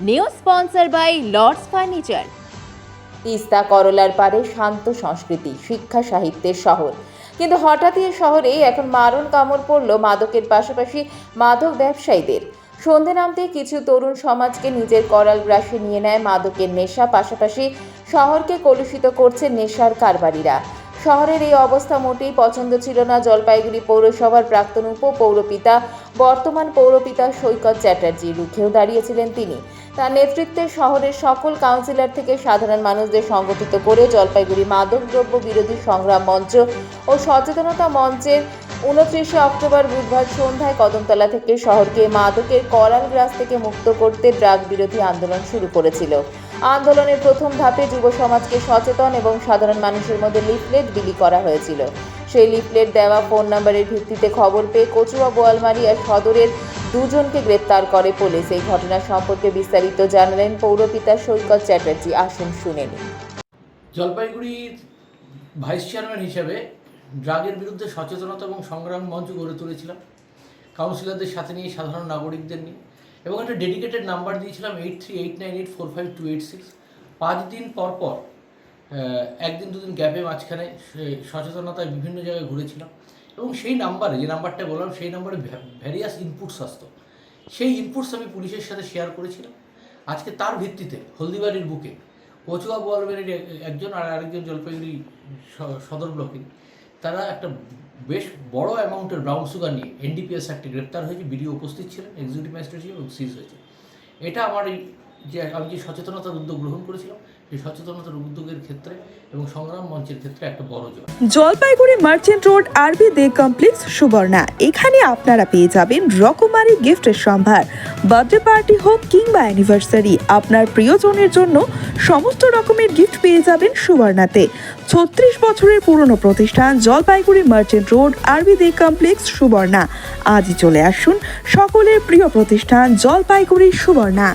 New sponsor by Lords furniture Teesta করলার পারে শান্ত সংস্কৃতি, শিক্ষা সাহিত্যের শহর। কিন্তু হঠাৎই এ শহরে এখন মারণ কামড় পড়ল মাদকের পাশাপাশি মাদক ব্যবসায়ীদের। সন্ধে নামতে কিছু তরুণ সমাজকে নিজের করাল গ্রাসে নিয়ে নেয় মাদকের নেশা, পাশাপাশি শহরকে কলুষিত করছে নেশার কারবারিরা। শহরের এই অবস্থা মোটেই পছন্দ ছিল না জলপাইগুড়ি পৌরসভার প্রাক্তন উপপৌরপিতা, বর্তমান পৌরপিতা সৈকত চ্যাটার্জি। রুখেও দাঁড়িয়েছিলেন তিনি। তার নেতৃত্বে শহরের সকল কাউন্সিলর থেকে সাধারণ মানুষদের সংগঠিত করে জলপাইগুড়ি মাদকদ্রব্য বিরোধী সংগ্রাম মঞ্চ ও সচেতনতা মঞ্চের উনত্রিশে অক্টোবর বুধবার সন্ধ্যায় কদমতলা থেকে শহরকে মাদকের করাল গ্রাস থেকে মুক্ত করতে ড্রাগ বিরোধী আন্দোলন শুরু করেছিল। আন্দোলনের প্রথম ধাপে যুব সমাজকে সচেতন এবং সাধারণ মানুষের মধ্যে লিফলেট বিলি করা হয়েছিল। সেই লিফলেট দেওয়া ফোন নম্বরের ভিত্তিতে খবর পেয়ে কচুয়া বোয়ালমারিয়া সদরের দুজনকে গ্রেপ্তার করে পুলিশ। এই ঘটনা সম্পর্কে বিস্তারিত জানালেন পৌরপিতা সৈকত চ্যাটার্জি। আসুন শুনে নিন। জলপাইগুড়ির ভাইস চেয়ারম্যান হিসেবে ড্রাগের বিরুদ্ধে সচেতনতা এবং সংগ্রাম মঞ্চ গড়ে তুলেছিলাম। কাউন্সিলরদের সাথে নিয়ে সাধারণ নাগরিকদের নিয়ে এবং একটা ডেডিকেটেড নাম্বার দিয়েছিলাম eight three eight nine eight four five two eight six পাঁচ দিন পর পর একদিন দুদিন গ্যাপে মাঝখানে সচেতনতায় বিভিন্ন জায়গায় ঘুরেছিলাম। এবং সেই নাম্বারে, যে নাম্বারটা বললাম, সেই নাম্বারে ভ্যারিয়াস ইনপুটস আসতো। সেই ইনপুটস আমি পুলিশের সাথে শেয়ার করেছিলাম। আজকে তার ভিত্তিতে হলদিবাড়ির বুকে কচুয়া বোয়ালবাড়ির একজন আর আরেকজন জলপাইগুড়ি সদর ব্লকে তারা একটা বেশ বড় অ্যামাউন্টের ব্রাউন সুগার নিয়ে এনডিপিএস অ্যাক্টে গ্রেপ্তার হয়েছে। বিডিও উপস্থিত ছিলেন এক্সিকিউটিভ ম্যাজিস্ট্রেট ছিল এবং সিজ হয়েছে। এটা আমার এই যে আমি যে সচেতনতার উদ্যোগ গ্রহণ করেছিলাম, সেই সচেতনতার উদ্যোগের ক্ষেত্রে এবং সংগ্রাম মঞ্চের ক্ষেত্রে একটা বড় জয় জলপাইগুড়ি মার্চেন্ট রোড, আরবি দে কমপ্লেক্স, সুবর্ণা। এখানে আপনারা পেয়ে যাবেন রকমারি গিফটের সম্ভার। বার্থডে পার্টি হোক কিংবা অ্যানিভার্সারি আপনার প্রিয়জনের জন্য সমস্ত রকমের গিফট পেয়ে যাবেন সুবর্ণাতে। ছত্রিশ বছরের পুরনো প্রতিষ্ঠান জলপাইগুড়ি মার্চেন্ট রোড, আরবি দে কমপ্লেক্স, সুবর্ণা। আজই চলে আসুন সকলের প্রিয় প্রতিষ্ঠান জলপাইগুড়ি, সুবর্ণা।